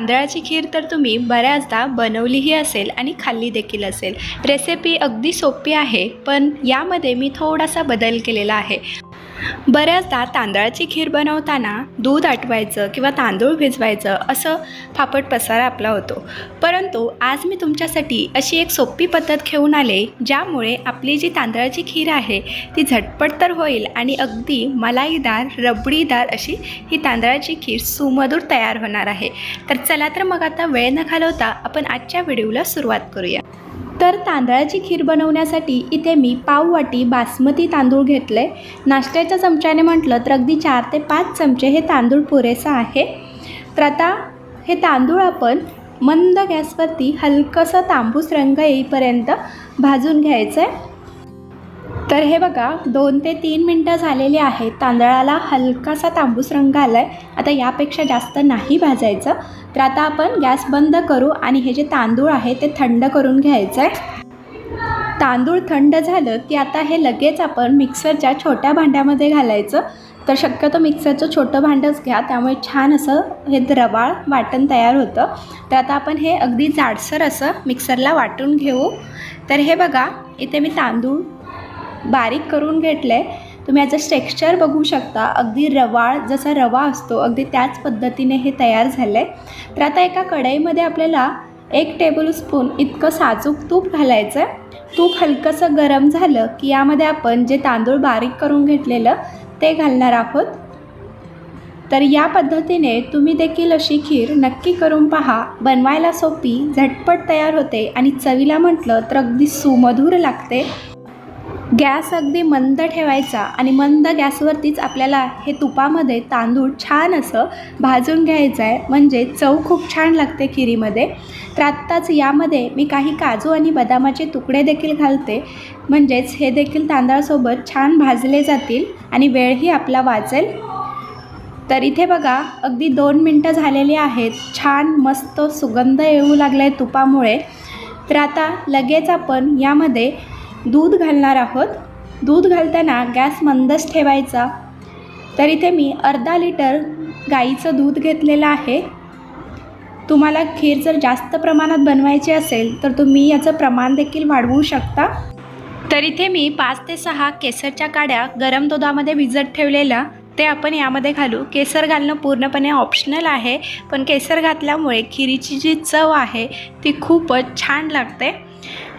तांदळाची खीर तर तुम्ही बऱ्याचदा बनवलीही असेल आणि खाल्ली देखील असेल. रेसिपी अगदी सोपी आहे पण यामध्ये मी थोडासा बदल केलेला आहे. बऱ्याचदा तांदळाची खीर बनवताना दूध आटवायचं किंवा तांदूळ भिजवायचं असं फापट पसारा आपला होतो. परंतु आज मी तुमच्यासाठी अशी एक सोपी पद्धत घेऊन आले ज्यामुळे आपली जी तांदळाची खीर आहे ती झटपट तर होईल आणि अगदी मलाईदार रबडीदार अशी ही तांदळाची खीर सुमधूर तयार होणार आहे. तर चला तर मग आता वेळ न घालवता आपण आजच्या व्हिडिओला सुरुवात करूया. तर तांदळाची खीर बनवण्यासाठी इथे मी पाव वाटी बासमती तांदूळ घेतले. नाश्त्याच्या चमच्याने म्हटलं तर अगदी चार ते पाच चमचे हे तांदूळ पुरेसं आहे. तर आता हे तांदूळ आपण मंद गॅसवरती हलकंसं तांबूस रंग येईपर्यंत भाजून घ्यायचं आहे तर हे बघा दोन ते तीन मिनटं झालेली आहेत. तांदळाला हलकासा तांबूस रंग आला आहे आता यापेक्षा जास्त नाही भाजायचं. तर आता आपण गॅस बंद करू आणि हे जे तांदूळ आहे ते थंड करून घ्यायचं आहे तांदूळ थंड झालं की आता हे लगेच आपण मिक्सरच्या छोट्या भांड्यामध्ये घालायचं. तर शक्यतो मिक्सरचं छोटं भांडंच घ्या. त्यामुळे छान असं हे रवाळ वाटण तयार होतं. तर आता आपण हे अगदी जाडसर असं मिक्सरला वाटून घेऊ. तर हे बघा इथे मी तांदूळ बारीक करून घेतलं आहे तुम्ही याचं टेक्स्चर बघू शकता. अगदी रवाळ जसा रवा असतो अगदी त्याच पद्धतीने हे तयार झालं आहे तर आता एका कढईमध्ये आपल्याला एक टेबलस्पून इतकं साजूक तूप घालायचं आहे तूप हलकंसं गरम झालं की यामध्ये आपण जे तांदूळ बारीक करून घेतलेलं ते घालणार आहोत. तर या पद्धतीने तुम्ही देखील अशी खीर नक्की करून पहा. बनवायला सोपी झटपट तयार होते आणि चवीला म्हटलं तर अगदी सुमधूर लागते. गॅस अगदी मंद ठेवायचा आणि मंद गॅसवरतीच आपल्याला हे तुपामध्ये तांदूळ छान असं भाजून घ्यायचं आहे. म्हणजे चव खूप छान लागते खिरीमध्ये. तर आत्ताच यामध्ये मी काही काजू आणि बदामाचे तुकडे देखील घालते. म्हणजेच हे देखील तांदळासोबत छान भाजले जातील आणि वेळही आपला वाचेल. तर इथे बघा अगदी दोन मिनटं झालेली आहेत. छान मस्त सुगंध येऊ लागला आहे तुपामुळे. तर आता लगेच आपण यामध्ये दूध घालणार आहोत. दूध घालताना गॅस मंदच ठेवायचा. तर इथे मी अर्धा लिटर गाईचं दूध घेतलेलं आहे. तुम्हाला खीर जर जास्त प्रमाणात बनवायची असेल तर तुम्ही याचं प्रमाण देखील वाढवू शकता. तर इथे मी पाच ते सहा केसरच्या काड्या गरम दुधामध्ये भिजत ठेवलेल्या ते आपण यामध्ये घालू. केसर घालणं पूर्णपणे ऑप्शनल आहे पण केसर घातल्यामुळे खिरीची जी चव आहे ती खूपच छान लागते.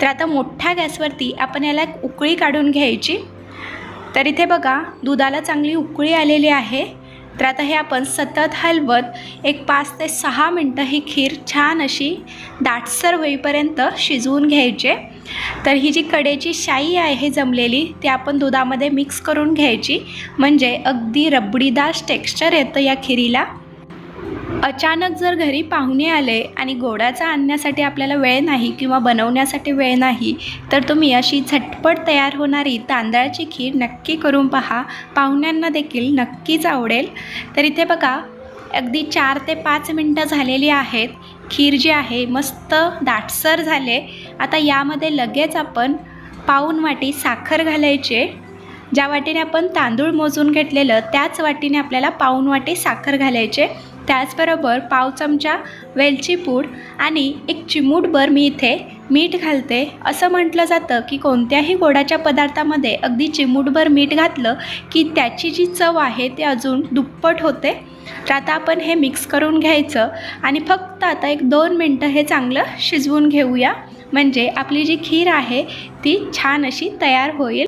तर आता मोठ्या गॅसवरती आपण याला एक उकळी काढून घ्यायची. तर इथे बघा दुधाला चांगली उकळी आलेली आहे. तर आता हे आपण सतत हलवत एक पाच ते सहा मिनटं ही खीर छान अशी दाटसर होईपर्यंत शिजवून घ्यायचे. तर ही जी कडेची शाई आहे जमलेली ती आपण दुधामध्ये मिक्स करून घ्यायची. म्हणजे अगदी रबडीदार टेक्स्चर येतं या खिरीला. अचानक जर घरी पाहुणे आले आणि गोडाचा आणण्यासाठी आपल्याला वेळ नाही किंवा बनवण्यासाठी वेळ नाही तर तुम्ही अशी झटपट तयार होणारी तांदळाची खीर नक्की करून पहा. पाहुण्यांना देखील नक्कीच आवडेल. तर इथे बघा अगदी चार ते पाच मिनटं झालेली आहेत. खीर जी आहे मस्त दाटसर झाले. आता यामध्ये लगेच आपण पाऊन वाटी साखर घालायचे. ज्या वाटीने आपण तांदूळ मोजून घेतलेलं त्याच वाटीने आपल्याला पाऊन वाटी साखर घालायचे. त्याचबरोबर पाव चमचा वेलची पूड आणि एक चिमूटभर मी इथे मीठ घालते. असं म्हटलं जातं की कोणत्याही गोडाच्या पदार्थामध्ये अगदी चिमूटभर मीठ घातलं की त्याची जी चव आहे ती अजून दुप्पट होते. तर आता आपण हे मिक्स करून घ्यायचं आणि फक्त आता एक दोन मिनटं हे चांगलं शिजवून घेऊया. म्हणजे आपली जी खीर आहे ती छान अशी तयार होईल.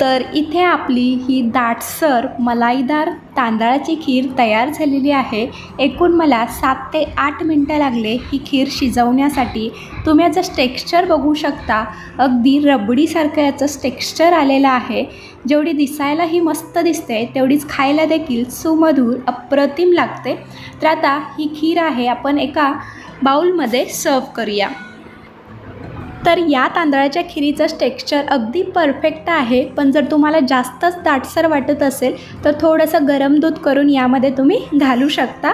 तर इथे आपली ही दाटसर मलाईदार तांदळाची खीर तयार झालेली आहे. एकूण मला सात ते आठ मिनटं लागले ही खीर शिजवण्यासाठी. तुम्ही याचं टेक्स्चर बघू शकता. अगदी रबडीसारखं याचं टेक्स्चर आलेलं आहे. जेवढी दिसायलाही मस्त दिसते तेवढीच खायला देखील सुमधूर अप्रतिम लागते. तर आता ही खीर आहे आपण एका बाऊलमध्ये सर्व करूया. तर या तांदळाच्या खिरीचं टेक्स्चर अगदी परफेक्ट आहे. पण जर तुम्हाला जास्तच दाटसर वाटत असेल तर थोडंसं गरम दूध करून यामध्ये तुम्ही घालू शकता.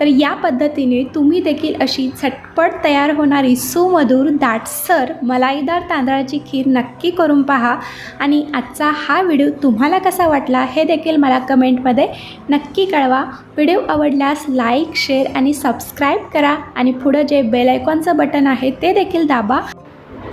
तर या पद्धतीने तुम्ही देखील अशी झटपट तयार होणारी सुमधुर दाटसर मलाईदार तांदळाची खीर नक्की करून पहा. आणि आजचा हा व्हिडिओ तुम्हाला कसा वाटला हे देखील मला कमेंटमध्ये नक्की कळवा. व्हिडिओ आवडल्यास लाईक शेअर आणि सबस्क्राईब करा. आणि पुढं जे बेल आयकॉनचं बटन आहे ते देखील दाबा.